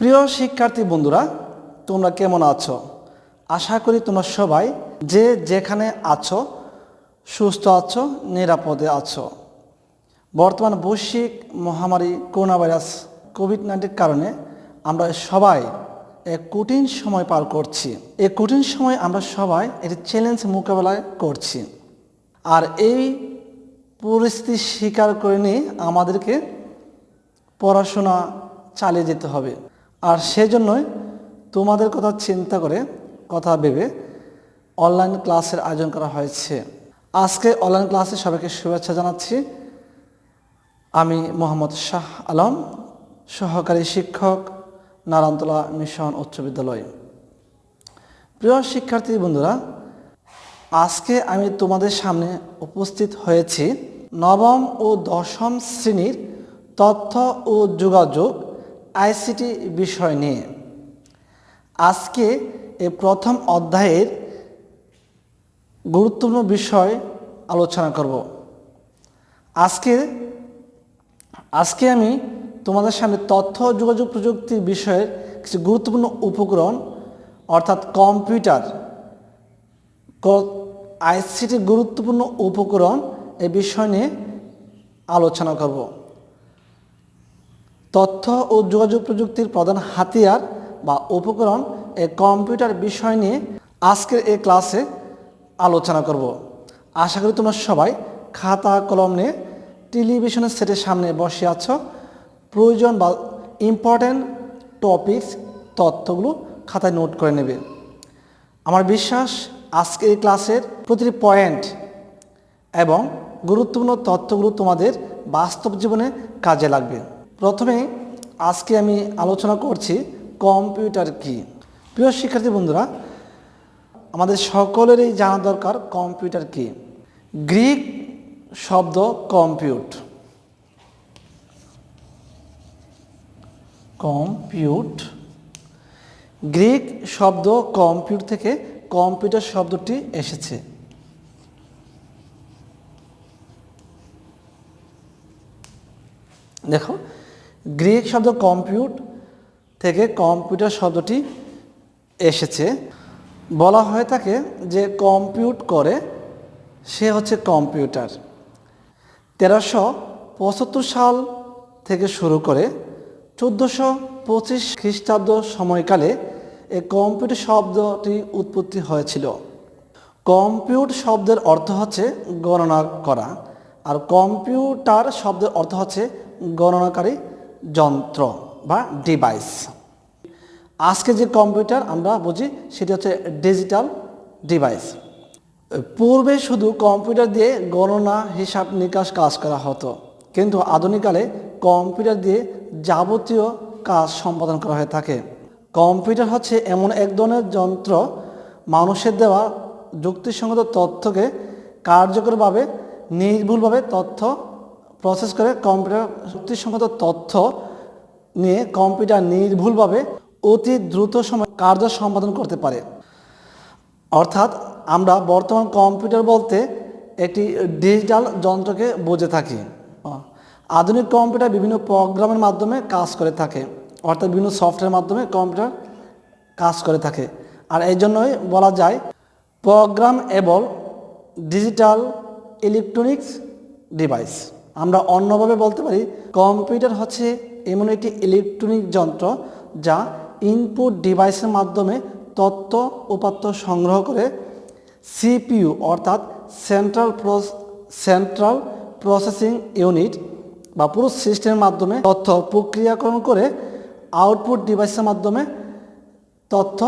প্রিয় শিক্ষার্থী বন্ধুরা, তোমরা কেমন আছো? আশা করি তোমরা সবাই যে যেখানে আছো, সুস্থ আছো, নিরাপদে আছো। বর্তমান বৈশ্বিক মহামারী করোনা ভাইরাস কোভিড নাইন্টিন কারণে আমরা সবাই এক কঠিন সময় পার করছি। এই কঠিন সময় আমরা সবাই একটি চ্যালেঞ্জ মোকাবেলায় করছি। আর এই পরিস্থিতি স্বীকার করে নিয়ে আমাদেরকে পড়াশোনা চালিয়ে যেতে হবে। আর সেজন্যই তোমাদের কথা চিন্তা করে কথা ভেবে অনলাইন ক্লাসের আয়োজন করা হয়েছে। আজকে অনলাইন ক্লাসে সবাইকে শুভেচ্ছা জানাচ্ছি। আমি মোহাম্মদ শাহ আলম, সহকারী শিক্ষক, নারায়ণতলা মিশন উচ্চ বিদ্যালয়। প্রিয় শিক্ষার্থী বন্ধুরা, আজকে আমি তোমাদের সামনে উপস্থিত হয়েছি নবম ও দশম শ্রেণির তথ্য ও যোগাযোগ আইসিটি বিষয় নিয়ে। আজকে এই প্রথম অধ্যায়ের গুরুত্বপূর্ণ বিষয় আলোচনা করব। আজকে আজকে আমি তোমাদের সামনে তথ্য, যোগাযোগ প্রযুক্তির বিষয়ের কিছু গুরুত্বপূর্ণ উপকরণ, অর্থাৎ কম্পিউটার আইসিটি গুরুত্বপূর্ণ উপকরণ এ বিষয় নিয়ে আলোচনা করব। তথ্য ও যোগাযোগ প্রযুক্তির প্রধান হাতিয়ার বা উপকরণ এই কম্পিউটার বিষয় নিয়ে আজকের এই ক্লাসে আলোচনা করব। আশা করি তোমরা সবাই খাতা, কলম নিয়ে টেলিভিশনের সেটের সামনে বসে আছো। প্রয়োজন বা ইম্পর্ট্যান্ট টপিকস তথ্যগুলো খাতায় নোট করে নেবে। আমার বিশ্বাস আজকের এই ক্লাসের প্রতিটি পয়েন্ট এবং গুরুত্বপূর্ণ তথ্যগুলো তোমাদের বাস্তব জীবনে কাজে লাগবে। প্রথমে আজকে আমি আলোচনা করছি কম্পিউটার কি। প্রিয় শিক্ষার্থী বন্ধুরা, আমাদের সকলেরই জানা দরকার কম্পিউটার কি। গ্রিক শব্দ কম্পিউট। কম্পিউট। গ্রিক শব্দ কম্পিউট থেকে কম্পিউটার শব্দটি এসেছে। দেখো গ্রিক শব্দ কম্পিউট থেকে কম্পিউটার শব্দটি এসেছে। বলা হয়ে থাকে যে কম্পিউট করে, সে হচ্ছে কম্পিউটার। তেরোশো পঁচাত্তর সাল থেকে শুরু করে চোদ্দোশো পঁচিশ খ্রিস্টাব্দ সময়কালে এই কম্পিউটার শব্দটি উৎপত্তি হয়েছিল। কম্পিউট শব্দের অর্থ হচ্ছে গণনা করা, আর কম্পিউটার শব্দের অর্থ হচ্ছে গণনাকারী যন্ত্র বা ডিভাইস আজকে যে কম্পিউটার আমরা বুঝি, সেটি হচ্ছে ডিজিটাল ডিভাইস পূর্বে শুধু কম্পিউটার দিয়ে গণনা, হিসাব নিকাশ কাজ করা হতো। কিন্তু আধুনিককালে কম্পিউটার দিয়ে যাবতীয় কাজ সম্পাদন করা হয়ে থাকে। কম্পিউটার হচ্ছে এমন এক ধরনের যন্ত্র, মানুষের দেওয়া যুক্তিসঙ্গত তথ্যকে কার্যকরভাবে, নির্ভুলভাবে তথ্য প্রসেস করে কম্পিউটার যুক্তিসঙ্গত তথ্য নিয়ে কম্পিউটার নির্ভুলভাবে অতি দ্রুত সময় কার্য সম্পাদন করতে পারে। অর্থাৎ আমরা বর্তমান কম্পিউটার বলতে একটি ডিজিটাল যন্ত্রকে বোঝে থাকি। আধুনিক কম্পিউটার বিভিন্ন প্রোগ্রামের মাধ্যমে কাজ করে থাকে, অর্থাৎ বিভিন্ন সফটওয়্যারের মাধ্যমে কম্পিউটার কাজ করে থাকে। আর এই জন্যই বলা যায় programmable digital electronics device. আমরা অন্যভাবে বলতে পারি, কম্পিউটার হচ্ছে এমন একটি ইলেকট্রনিক যন্ত্র যা ইনপুট ডিভাইসের মাধ্যমে তথ্য উপাত্ত সংগ্রহ করে সিপিইউ অর্থাৎ সেন্ট্রাল সেন্ট্রাল প্রসেসিং ইউনিট বা পুরো সিস্টেমের মাধ্যমে তথ্য প্রক্রিয়াকরণ করে আউটপুট ডিভাইসের মাধ্যমে তথ্য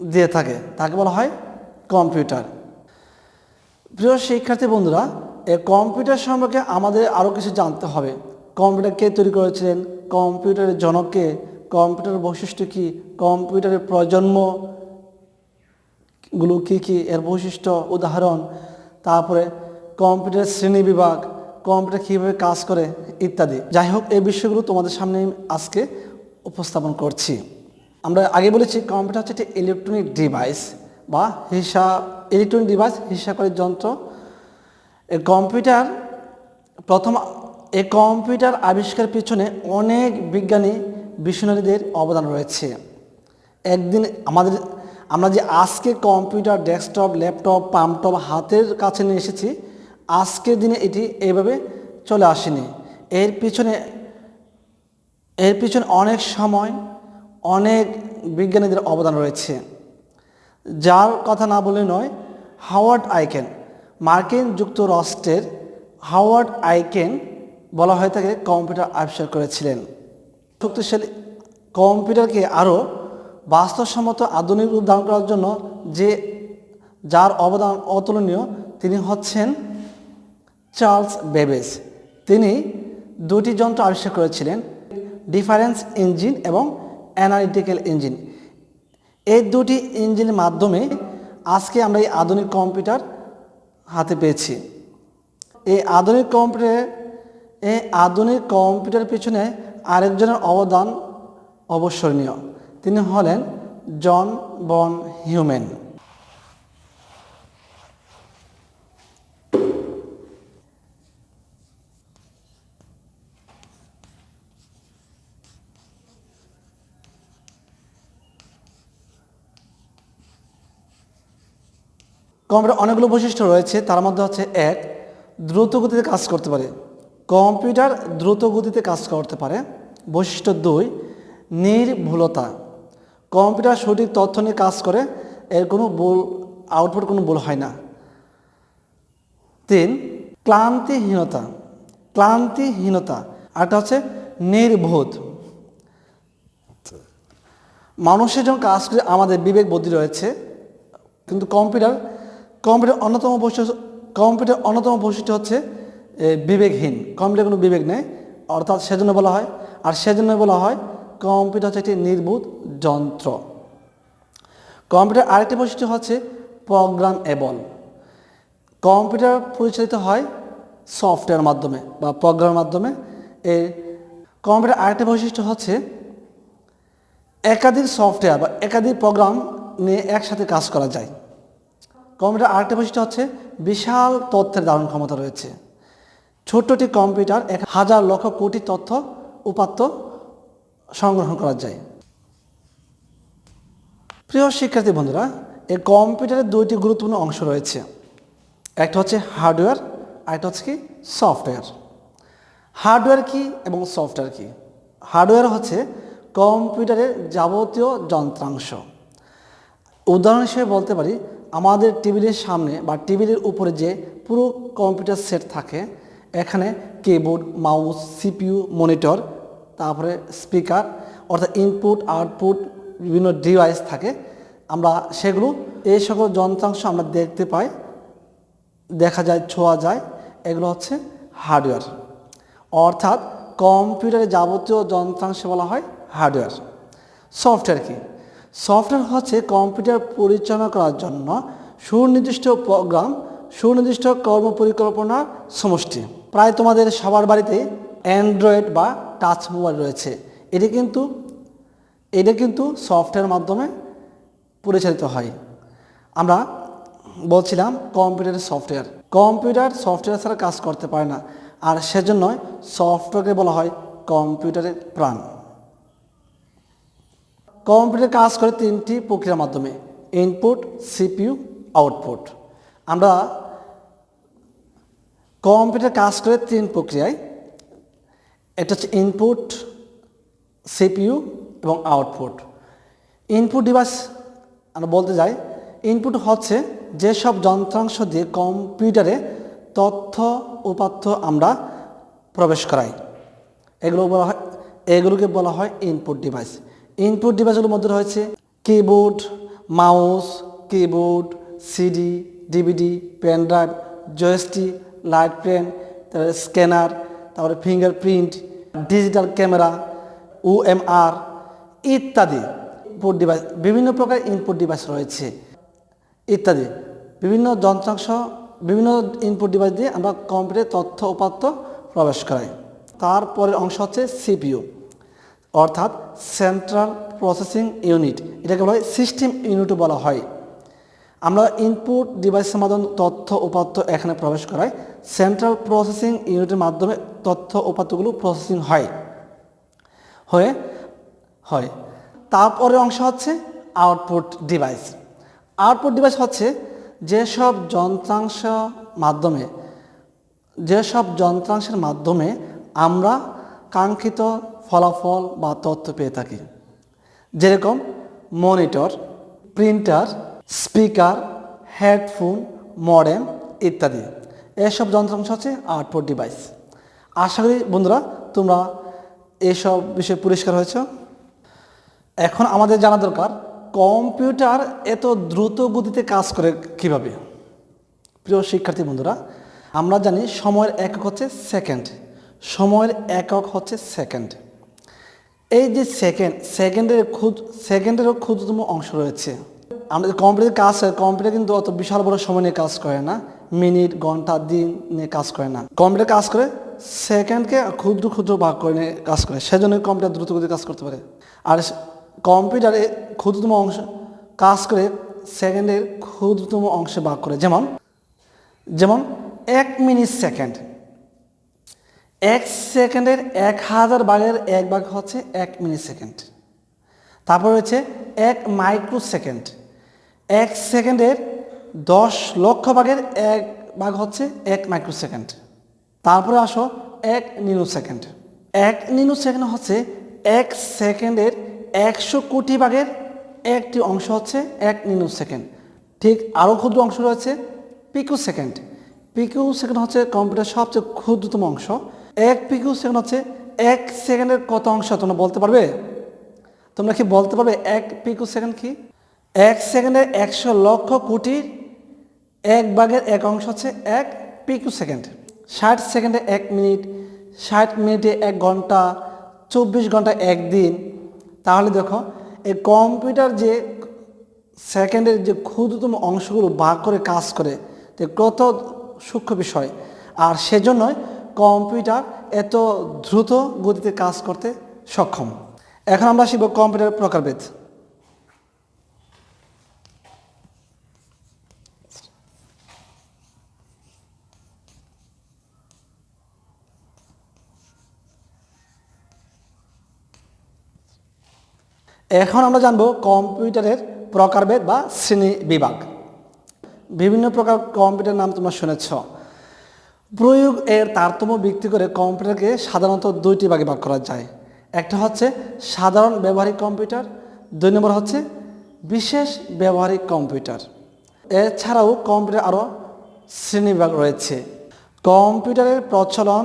দিয়ে থাকে। তাকে বলা হয় কম্পিউটার। প্রিয় শিক্ষার্থী বন্ধুরা এই কম্পিউটার সম্পর্কে আমাদের আরও কিছু জানতে হবে। কম্পিউটার কে তৈরি করেছিলেন? কম্পিউটারের জনককে কম্পিউটারের বৈশিষ্ট্য কী? কম্পিউটারের প্রজন্মগুলো কী কী? এর বৈশিষ্ট্য, উদাহরণ, তারপরে কম্পিউটার শ্রেণি বিভাগ, কম্পিউটার কীভাবে কাজ করে ইত্যাদি। যাই হোক, এই বিষয়গুলো তোমাদের সামনে আজকে উপস্থাপন করছি। আমরা আগে বলেছি, কম্পিউটার হচ্ছে একটি ইলেকট্রনিক ডিভাইস বা হিসাব ইলেকট্রনিক ডিভাইস হিসাবকারী যন্ত্র এই কম্পিউটার প্রথম এই কম্পিউটার আবিষ্কার পিছনে অনেক বিজ্ঞানী মিশনারিদের অবদান রয়েছে। একদিন আমাদের, আমরা যে আজকে কম্পিউটার, ডেস্কটপ, ল্যাপটপ পাম্পটপ হাতের কাছে নিয়ে এসেছি, আজকের দিনে এটি এইভাবে চলে আসেনি। এর পিছনে এর পিছনে অনেক সময় অনেক বিজ্ঞানীদের অবদান রয়েছে। যার কথা না বলে নয়, হাওয়ার্ড আইকেন। মার্কিন যুক্তরাষ্ট্রের হাওয়ার্ড আইকেন বলা হয়ে থাকে কম্পিউটার আবিষ্কার করেছিলেন। শক্তিশালী কম্পিউটারকে আরও বাস্তবসম্মত আধুনিক রূপ দান করার জন্য যে, যার অবদান অতুলনীয়, তিনি হচ্ছেন চার্লস বেবেজ। তিনি দুটি যন্ত্র আবিষ্কার করেছিলেন, ডিফারেন্স ইঞ্জিন এবং অ্যানালিটিক্যাল ইঞ্জিন। এই দুটি ইঞ্জিনের মাধ্যমে আজকে আমরা এই আধুনিক কম্পিউটার হাতে পেয়েছি। এই আধুনিক কম্পিউটারে, এই আধুনিক কম্পিউটার পিছনে আরেকজনের অবদান অবসরণীয় তিনি হলেন জন বন হিউম্যান। কম্পিউটার অনেকগুলো বৈশিষ্ট্য রয়েছে, তার মধ্যে হচ্ছে এক, দ্রুত গতিতে কাজ করতে পারে। কম্পিউটার দ্রুত গতিতে কাজ করতে পারে। বৈশিষ্ট্য দুই, নির্ভুলতা। কম্পিউটার সঠিক তথ্য নিয়ে কাজ করে, এর কোনো ভুল আউটপুট কোনো ভুল হয় না। তিন, ক্লান্তিহীনতা। ক্লান্তিহীনতা। আরটা হচ্ছে নির্বোধ। মানুষের যখন কাজ করে আমাদের বিবেক বুদ্ধি রয়েছে, কিন্তু কম্পিউটার কম্পিউটার অন্যতম বৈশিষ্ট্য কম্পিউটার অন্যতম বৈশিষ্ট্য হচ্ছে বিবেকহীন। কম্পিউটার কোনো বিবেক নেই, অর্থাৎ সেজন্য বলা হয়। আর সেজন্য বলা হয় কম্পিউটার হচ্ছে একটি নির্বোধ যন্ত্র। কম্পিউটার আরেকটি বৈশিষ্ট্য হচ্ছে প্রোগ্রাম এবল। কম্পিউটার পরিচালিত হয় সফটওয়্যার মাধ্যমে বা প্রোগ্রামের মাধ্যমে। এই কম্পিউটার আরেকটি বৈশিষ্ট্য হচ্ছে একাধিক সফটওয়্যার বা একাধিক প্রোগ্রাম নিয়ে একসাথে কাজ করা যায়। কম্পিউটার আরেকটা বৈশিষ্ট্য হচ্ছে বিশাল তথ্যের ধারণ ক্ষমতা রয়েছে। ছোট্টটি কম্পিউটার এক হাজার লক্ষ কোটি তথ্য উপাত্ত সংগ্রহ করা যায়। প্রিয় শিক্ষার্থী বন্ধুরা, এই কম্পিউটারের দুইটি গুরুত্বপূর্ণ অংশ রয়েছে। একটা হচ্ছে হার্ডওয়্যার আর একটা হচ্ছে কি? সফটওয়্যার। হার্ডওয়্যার কি এবং সফটওয়্যার কি? হার্ডওয়্যার হচ্ছে কম্পিউটারের যাবতীয় যন্ত্রাংশ। উদাহরণ হিসেবে বলতে পারি আমাদের টেবিলের সামনে বা টেবিলের উপরে যে পুরো কম্পিউটার সেট থাকে, এখানে কিবোর্ড মাউস সিপিইউ মনিটর তারপরে স্পিকার অর্থাৎ ইনপুট আউটপুট বিভিন্ন ডিভাইস থাকে। আমরা সেগুলো, এই সকল যন্ত্রাংশ আমরা দেখতে পাই, দেখা যায়, ছোঁয়া যায়, এগুলো হচ্ছে হার্ডওয়্যার অর্থাৎ কম্পিউটারে যাবতীয় যন্ত্রাংশ বলা হয় হার্ডওয়্যার সফটওয়্যার কি? সফটওয়্যার হচ্ছে কম্পিউটার পরিচালনা করার জন্য সুনির্দিষ্ট প্রোগ্রাম, সুনির্দিষ্ট কর্ম পরিকল্পনার সমষ্টি। প্রায় তোমাদের সবার বাড়িতে অ্যান্ড্রয়েড বা টাচ মোবাইল রয়েছে। এটি কিন্তু, এটা কিন্তু সফটওয়্যার মাধ্যমে পরিচালিত হয়। আমরা বলছিলাম কম্পিউটারের সফটওয়্যার। কম্পিউটার সফটওয়্যার ছাড়া কাজ করতে পারে না। আর সেজন্যই সফটওয়্যারকে বলা হয় কম্পিউটারের প্রাণ। কম্পিউটার কাজ করে তিনটি প্রক্রিয়ার মাধ্যমে ইনপুট সিপিইউ আউটপুট আমরা কম্পিউটার কাজ করে তিন প্রক্রিয়ায় এটা হচ্ছে ইনপুট সিপিইউ এবং আউটপুট ইনপুট ডিভাইস আমরা বলতে যাই ইনপুট হচ্ছে যেসব যন্ত্রাংশ দিয়ে কম্পিউটারে তথ্য উপাত্ত আমরা প্রবেশ করাই। এগুলো বলা হয়, এগুলোকে বলা হয় ইনপুট ডিভাইস ইনপুট ডিভাইসগুলোর মধ্যে রয়েছে keyboard, mouse, keyboard, CD, DVD, pen drive, joystick, light pen, তারপরে স্ক্যানার, তারপরে ফিঙ্গারপ্রিন্ট, ডিজিটাল ক্যামেরা, ওএমআর ইত্যাদি ইনপুট ডিভাইস, বিভিন্ন প্রকার ইনপুট ডিভাইস রয়েছে। ইত্যাদি। বিভিন্ন যন্ত্রাংশ, বিভিন্ন ইনপুট ডিভাইস দিয়ে আমরা কম্পিউটারে তথ্য উপাত্ত প্রবেশ করাই। তারপরের অংশ হচ্ছে সিপিইউ। অর্থাৎ সেন্ট্রাল প্রসেসিং ইউনিট এটাকে বলা হয় সিস্টেম ইউনিটও বলা হয়। আমরা ইনপুট ডিভাইসের মাধ্যমে তথ্য, উপাত্ত এখানে প্রবেশ করাই সেন্ট্রাল প্রসেসিং ইউনিটের মাধ্যমে তথ্য, উপাত্তগুলো প্রসেসিং হয়। হয়ে, হয়। তারপরে অংশ হচ্ছে আউটপুট ডিভাইস আউটপুট ডিভাইস হচ্ছে যেসব যন্ত্রাংশ মাধ্যমে, যেসব যন্ত্রাংশের মাধ্যমে আমরা কাঙ্ক্ষিত ফলাফল বা তথ্য পেয়ে থাকি। যেরকম monitor, printer, speaker, headphone, modem ইত্যাদি। এসব যন্ত্রাংশ হচ্ছে আউটপুট ডিভাইস। আশা করি বন্ধুরা, তোমরা এসব বিষয়ে পরিষ্কার হয়েছ। এখন আমাদের জানা দরকার, কম্পিউটার এত দ্রুত গতিতে কাজ করে কীভাবে? প্রিয় শিক্ষার্থী বন্ধুরা, আমরা জানি সময়ের একক হচ্ছে সেকেন্ড। সময়ের একক হচ্ছে সেকেন্ড। এই যে সেকেন্ড সেকেন্ডের ক্ষুদ সেকেন্ডেরও ক্ষুদ্রতম অংশ রয়েছে। আমাদের কম্পিউটার কাজ কম্পিউটার কিন্তু অত বিশাল বড় সময় নিয়ে কাজ করে না। মিনিট ঘণ্টা, দিন নিয়ে কাজ করে না। কম্পিউটার কাজ করে সেকেন্ডকে ক্ষুদ্র ক্ষুদ্র ভাগ করে নিয়ে কাজ করে। সেজন্য কম্পিউটার দ্রুত গতিতে কাজ করতে পারে। আর কম্পিউটারে ক্ষুদ্রতম অংশ কাজ করে সেকেন্ডের ক্ষুদ্রতম অংশে ভাগ করে। যেমন যেমন, এক মিনিট সেকেন্ড এক সেকেন্ডের এক হাজার ভাগের এক ভাগ হচ্ছে এক মিনিট সেকেন্ড তারপর রয়েছে এক মাইক্রো সেকেন্ড এক সেকেন্ডের দশ লক্ষ ভাগের এক ভাগ হচ্ছে এক মাইক্রো সেকেন্ড তারপরে আসো এক নিনু সেকেন্ড এক নিনু সেকেন্ড হচ্ছে এক সেকেন্ডের একশো কোটি ভাগের একটি অংশ হচ্ছে এক নিনু সেকেন্ড ঠিক আরও ক্ষুদ্র অংশ রয়েছে পিকু সেকেন্ড পিকু সেকেন্ড হচ্ছে কম্পিউটার সবচেয়ে ক্ষুদ্রতম অংশ। এক পিকু সেকেন্ড হচ্ছে এক সেকেন্ডের কত অংশ তোমরা বলতে পারবে? তোমরা কি বলতে পারবে এক পিকু সেকেন্ড কি? এক সেকেন্ডের একশো লক্ষ কোটির এক ভাগের এক অংশ হচ্ছে এক পিকু সেকেন্ড। ষাট সেকেন্ডে এক মিনিট, ষাট মিনিটে এক ঘণ্টা, চব্বিশ ঘণ্টা একদিন তাহলে দেখো, এই কম্পিউটার যে সেকেন্ডের যে ক্ষুদ্রতম অংশগুলো ভাগ করে কাজ করে কত সূক্ষ্ম বিষয়, আর সেজন্যই কম্পিউটার এত দ্রুত গতিতে কাজ করতে সক্ষম। এখন আমরা শিখব কম্পিউটার প্রকারভেদ। এখন আমরা জানব কম্পিউটারের প্রকারভেদ বা শ্রেণি বিভাগ। বিভিন্ন প্রকার কম্পিউটার নাম তোমরা শুনেছ। প্রয়োগ এর তারতম্য ভিত্তি করে কম্পিউটারকে সাধারণত দুইটি ভাগে ভাগ করা যায়। একটা হচ্ছে সাধারণ ব্যবহারিক কম্পিউটার, দুই নম্বর হচ্ছে বিশেষ ব্যবহারিক কম্পিউটার। এছাড়াও কম্পিউটার আরও শ্রেণীবিভাগ রয়েছে। কম্পিউটারের প্রচলন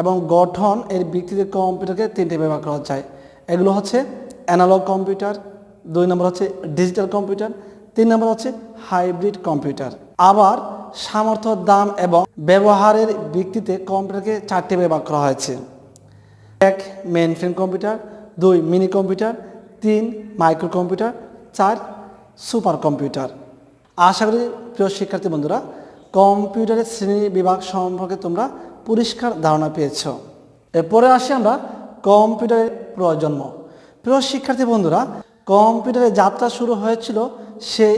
এবং গঠন এর ভিত্তিতে কম্পিউটারকে তিনটি বিভাগ করা যায়। এগুলো হচ্ছে অ্যানালগ কম্পিউটার, দুই নম্বর হচ্ছে ডিজিটাল কম্পিউটার, তিন নম্বর হচ্ছে হাইব্রিড কম্পিউটার। আবার সামর্থ্য, দাম এবং ব্যবহারের ভিত্তিতে কম্পিউটারকে চারটি বিভাগ করা হয়েছে। এক মেন ফ্রেম কম্পিউটার দুই মিনি কম্পিউটার তিন মাইক্রো কম্পিউটার চার সুপার কম্পিউটার আশা করি প্রিয় শিক্ষার্থী বন্ধুরা, কম্পিউটারের শ্রেণি বিভাগ সম্পর্কে তোমরা পরিষ্কার ধারণা পেয়েছ। এরপরে আসি আমরা কম্পিউটারের প্রজন্ম। প্রিয় শিক্ষার্থী বন্ধুরা কম্পিউটারের যাত্রা শুরু হয়েছিল সেই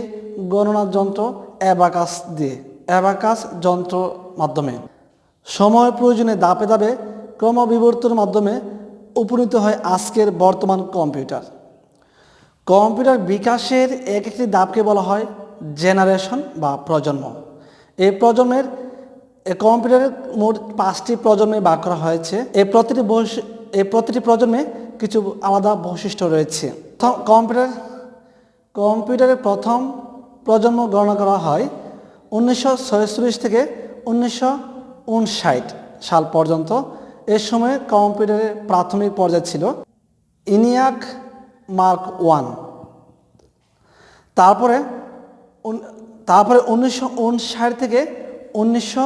গণনা যন্ত্র অ্যাবাকাস দিয়ে। অ্যাবাকাস যন্ত্র মাধ্যমে। সময় প্রয়োজনে দাপে দাপে ক্রমবিবর্তনের মাধ্যমে উপনীত হয় আজকের বর্তমান কম্পিউটার। কম্পিউটার বিকাশের এক একটি দাপকে বলা হয় জেনারেশন বা প্রজন্ম। এই প্রজন্মের কম্পিউটারের মোট পাঁচটি প্রজন্মে ভাগ করা হয়েছে। এই প্রতিটি এই প্রতিটি প্রজন্মে কিছু আলাদা বৈশিষ্ট্য রয়েছে। কম্পিউটার, কম্পিউটারের প্রথম প্রজন্ম গণনা করা হয় উনিশশো থেকে উনিশশো উনষাট সাল পর্যন্ত এ সময় কম্পিউটারের প্রাথমিক পর্যায়ে ছিল ইনিয়াক মার্ক ওয়ান। তারপরে তারপরে উনিশশো উনষাট থেকে উনিশশো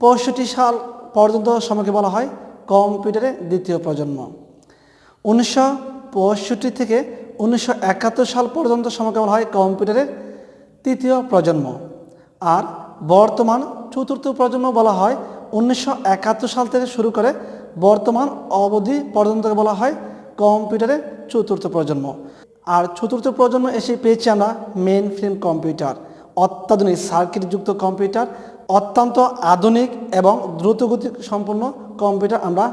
পঁয়ষট্টি সাল পর্যন্ত সময়কে বলা হয় কম্পিউটারের দ্বিতীয় প্রজন্ম। উনিশশো পঁয়ষট্টি থেকে উনিশশো একাত্তর সাল পর্যন্ত সময়কে বলা হয় কম্পিউটারের তৃতীয় প্রজন্ম। আর বর্তমান চতুর্থ প্রজন্ম বলা হয় উনিশশো একাত্তর সাল থেকে শুরু করে বর্তমান অবধি পর্যন্ত বলা হয় কম্পিউটারের চতুর্থ প্রজন্ম। আর চতুর্থ প্রজন্ম এসে পেয়েছি আমরা মেন ফ্রেম কম্পিউটার, অত্যাধুনিক সার্কিটযুক্ত কম্পিউটার, অত্যন্ত আধুনিক এবং দ্রুতগতি সম্পন্ন কম্পিউটার আমরা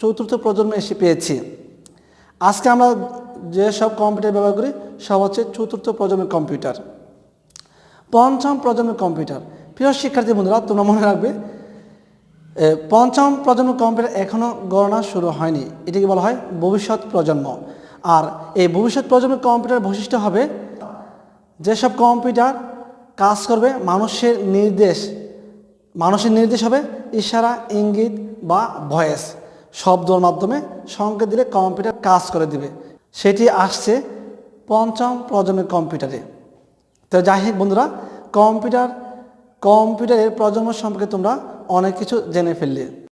চতুর্থ প্রজন্মে এসে পেয়েছি। আজকে আমরা যেসব কম্পিউটার ব্যবহার করি, সব হচ্ছে চতুর্থ প্রজন্মের কম্পিউটার। পঞ্চম প্রজন্মের কম্পিউটার। প্রিয় শিক্ষার্থী বন্ধুরা, তোমরা মনে রাখবে পঞ্চম প্রজন্ম কম্পিউটার এখনও গণনা শুরু হয়নি। এটিকে বলা হয় ভবিষ্যৎ প্রজন্ম। আর এই ভবিষ্যৎ প্রজন্মের কম্পিউটার বৈশিষ্ট্য হবে, যেসব কম্পিউটার কাজ করবে, মানুষের নির্দেশ মানুষের নির্দেশ হবে ইশারা, ইঙ্গিত বা ভয়েস। শব্দর মাধ্যমে সংকেত দিলে কম্পিউটার কাজ করে দিবে। সেটি আসছে পঞ্চম প্রজন্মের কম্পিউটারে। তো যাই হোক বন্ধুরা কম্পিউটার কম্পিউটারের প্রজন্ম সম্পর্কে তোমরা অনেক কিছু জেনে ফেললে।